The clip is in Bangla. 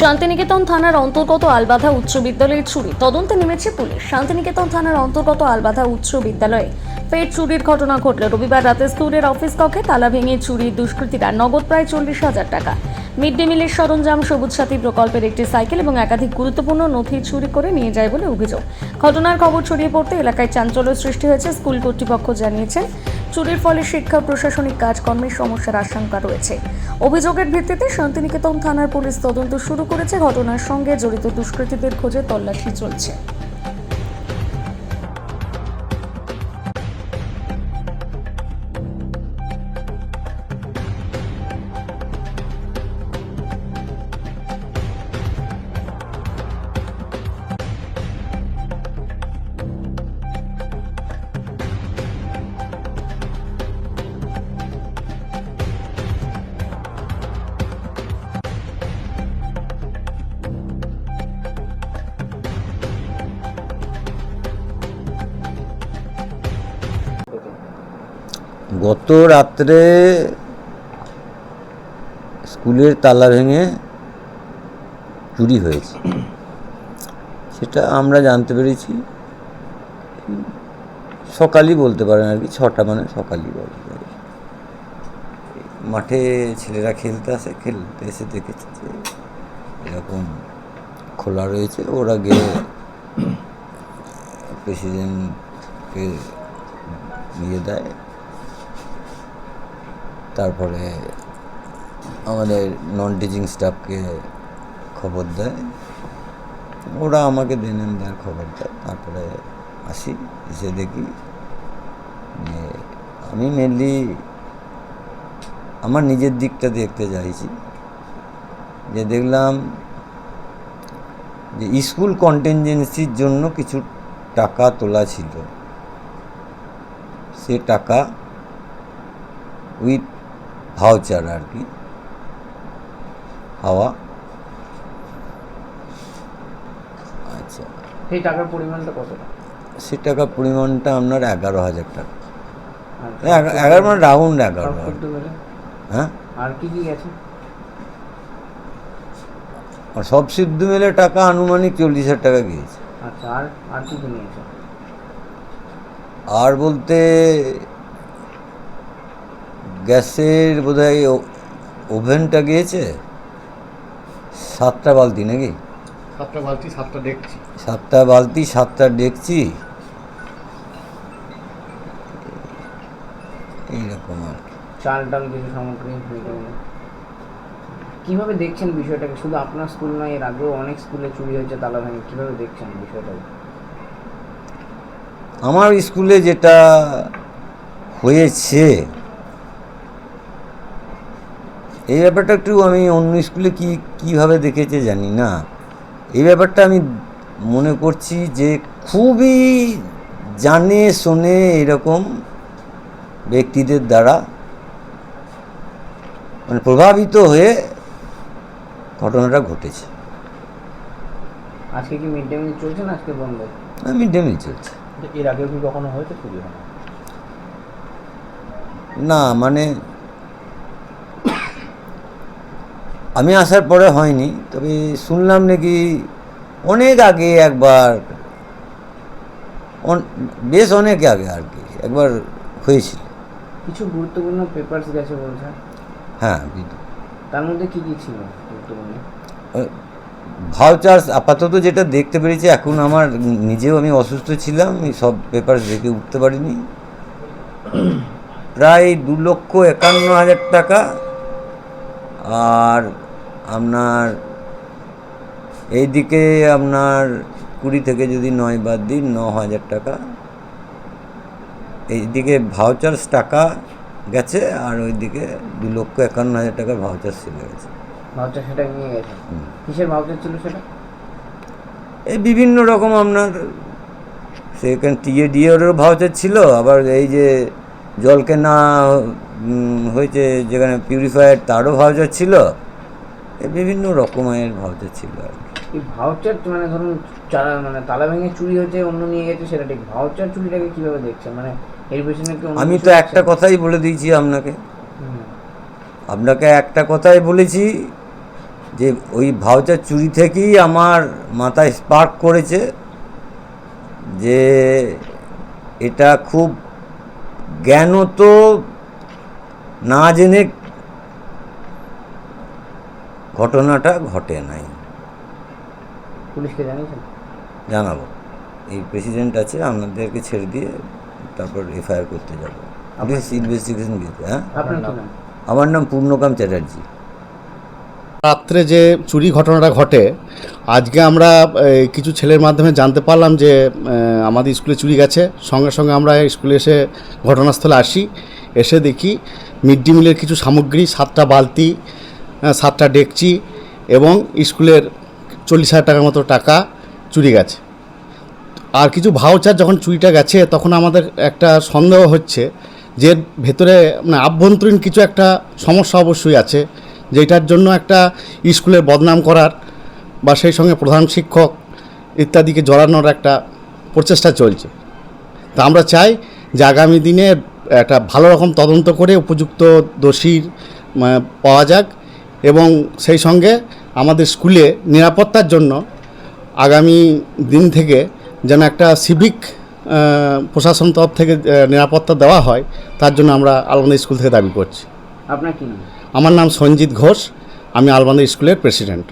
শান্তিনিকেতন থানার অন্তর্গত আলবাধা উচ্চ বিদ্যালয়ে চুরি। তদন্তে নেমেছে পুলিশ। শান্তিনিকেতন থানার অন্তর্গত আলবাধা উচ্চ বিদ্যালয়ে ফের চুরির ঘটনা ঘটল। রবিবার রাতে স্কুলের অফিস কক্ষে তালা ভেঙে চুরির দুষ্কৃতীরা নগদ প্রায় চল্লিশ হাজার টাকা, মিড ডে মিলের সরঞ্জাম, সবুজ সাথী প্রকল্পের একটি সাইকেল এবং একাধিক গুরুত্বপূর্ণ নথি চুরি করে নিয়ে যায় বলে অভিযোগ। ঘটনার খবর ছড়িয়ে পড়তে এলাকায় চাঞ্চল্য সৃষ্টি হয়েছে, স্কুল কর্তৃপক্ষ জানিয়েছেন। চুরির ফলে শিক্ষা, প্রশাসনিক কাজকর্মের সমস্যার আশঙ্কা রয়েছে। অভিযোগের ভিত্তিতে শান্তিনিকেতন থানার পুলিশ তদন্ত শুরু করেছে। ঘটনার সঙ্গে জড়িত দুষ্কৃতীদের খোঁজে তল্লাশি চলছে। গত রাত্রে স্কুলের তালা ভেঙে চুরি হয়েছে। সেটা আমরা জানতে পেরেছি। সকালই বলতে পারেন আর কি, ছটা মানে সকালই বলতে পারি মাঠে ছেলেরা খেলতে আসে, খেলতে এসে দেখেছে যে এরকম খোলা রয়েছে। ওরা গিয়ে প্রেসিডেন্টকে নিয়ে দেয় তারপরে আমাদের নন টিচিং স্টাফকে খবর দেয়। ওরা আমাকে দেন দেওয়ার খবর দেয়। তারপরে আসি, এসে দেখি যে আমি মেনলি আমার নিজের দিকটা দেখতে চাইছি। যে দেখলাম যে স্কুল কন্টেনজেন্সির জন্য কিছু টাকা তোলা ছিল। সে টাকা উইথ ভাউচার আর কি। হাওয়া। আচ্ছা। সেই টাকার পরিমাণটা কতটা? সে টাকার পরিমাণটা আপনার এগারো হাজার টাকা। এগারো মানে রাউন্ড এগারো হ্যাঁ? আর কি কি গেছে? আর সব সিদ্ধ মিলে টাকা আনুমানিক চল্লিশ হাজার টাকা গিয়েছে। আচ্ছা আর আর কি কি নিয়েছে? আর বলতে গ্যাসের বোধহয় ও- ওভেনটা গিয়েছে? সাতটা বালতি নাকি? সাতটা বালতি সাতটা দেখছি। সাতটা বালতি সাতটা ডেকচি এইরকম আর চাল ডাল কিছু সামগ্রী। কীভাবে দেখছেন বিষয়টাকে? শুধু আপনার স্কুল নয় এর আগেও অনেক স্কুলে চুরি হয়েছে তালা ভেঙে কীভাবে দেখছেন বিষয়টাকে? আমার স্কুলে যেটা হয়েছে এই ব্যাপারটা একটু আমি অন্য স্কুলে কি কীভাবে দেখেছে জানি না। এই ব্যাপারটা আমি মনে করছি যে খুবই জানে শোনে এরকম ব্যক্তিদের দ্বারা মানে প্রভাবিত হয়ে ঘটনাটা ঘটেছে। আজকে কি মিড ডে মিল চলছে না আজকে বন্ধ? মিড ডে মিল চলছে। এর আগেও কি কখনো হয়েছে? না মানে আমি আসার পরে হয়নি তবে শুনলাম নাকি অনেক আগে একবার বেশ অনেক আগে আর কি একবার হয়েছিল। কিছু গুরুত্বপূর্ণ পেপারস গেছে বলছে? হ্যাঁ তার মধ্যে কি কি ছিল গুরুত্বপূর্ণ? ভাউচার্স আপাতত যেটা দেখতে পেরেছি এখন আমার নিজেও আমি অসুস্থ ছিলাম আমি সব পেপার দেখে উঠতে পারিনি। প্রায় দু লক্ষ একান্ন হাজার টাকা আর আপনার এইদিকে আপনার কুড়ি থেকে যদি নয় বাদ দিই ন হাজার টাকা। এইদিকে ভাউচার্স টাকা গেছে আর ওইদিকে দু লক্ষ একান্ন হাজার টাকার ভাউচার্স ছিল গেছে। ভাউচার সেটা নিয়ে গেছে? কিসের ভাউচার ছিল সেটা? এই বিভিন্ন রকম আপনার সেখানে টিএ ডিওরও ভাউচার ছিল আবার এই যে জল কেনা উম, হয়েছে যেখানে পিউরিফায়ার তারও ভাউচার ছিল। বিভিন্ন রকমের ভাউচার ছিল আর কি। এই ভাউচার মানে ধরুন চালা মানে তালা ভেঙে চুরি হয়েছে অন্য নিয়ে গেছে সেটা ঠিক। ভাউচার চুরিটাকে কীভাবে দেখছেন? মানে এর পেছনে আমি তো একটা কথাই বলে দিয়েছি আপনাকে। আপনাকে একটা কথাই বলেছি যে ওই ভাউচার চুরি থেকেই আমার মাথায় স্পার্ক করেছে যে এটা খুব জ্ঞানত না জেনে ঘটনাটা ঘটে নাই। পুলিশকে জানিয়েছেন? জানাব। এই প্রেসিডেন্ট আছে আপনাদেরকে ছেড়ে দিয়ে তারপর এফআইআর করতে যাব। পুলিশ ইনভেস্টিগেশন দিতে হ্যাঁ? আমার নাম পূর্ণকাম চ্যাটার্জি। রাত্রে যে চুরি ঘটনাটা ঘটে আজকে আমরা কিছু ছেলের মাধ্যমে জানতে পারলাম যে আমাদের স্কুলে চুরি গেছে। সঙ্গে সঙ্গে আমরা স্কুলে এসে ঘটনাস্থলে আসি। এসে দেখি মিড ডে মিলের কিছু সামগ্রী সাতটা বালতি সাতটা ডেকচি এবং স্কুলের চল্লিশ হাজার টাকার মতো টাকা চুরি গেছে। আর কিছু ভাউচার যখন চুরিটা গেছে তখন আমাদের একটা সন্দেহ হচ্ছে যে ভেতরে মানে আভ্যন্তরীণ কিছু একটা সমস্যা অবশ্যই আছে যেটার জন্য একটা স্কুলের বদনাম করার বা সেই সঙ্গে প্রধান শিক্ষক ইত্যাদিকে জড়ানোর একটা প্রচেষ্টা চলছে। তা আমরা চাই যে আগামী দিনে একটা ভালো রকম তদন্ত করে উপযুক্ত দোষীর মানে, পাওয়া যাক। এবং সেই সঙ্গে আমাদের স্কুলে নিরাপত্তার জন্য আগামী দিন থেকে যেন একটা সিভিক প্রশাসন তরফ থেকে নিরাপত্তা দেওয়া হয় তার জন্য আমরা আলবান্দা স্কুল থেকে দাবি করছি। আপনার কি নাম? আমার নাম সঞ্জিত ঘোষ আমি আলবান্দা স্কুলের প্রেসিডেন্ট।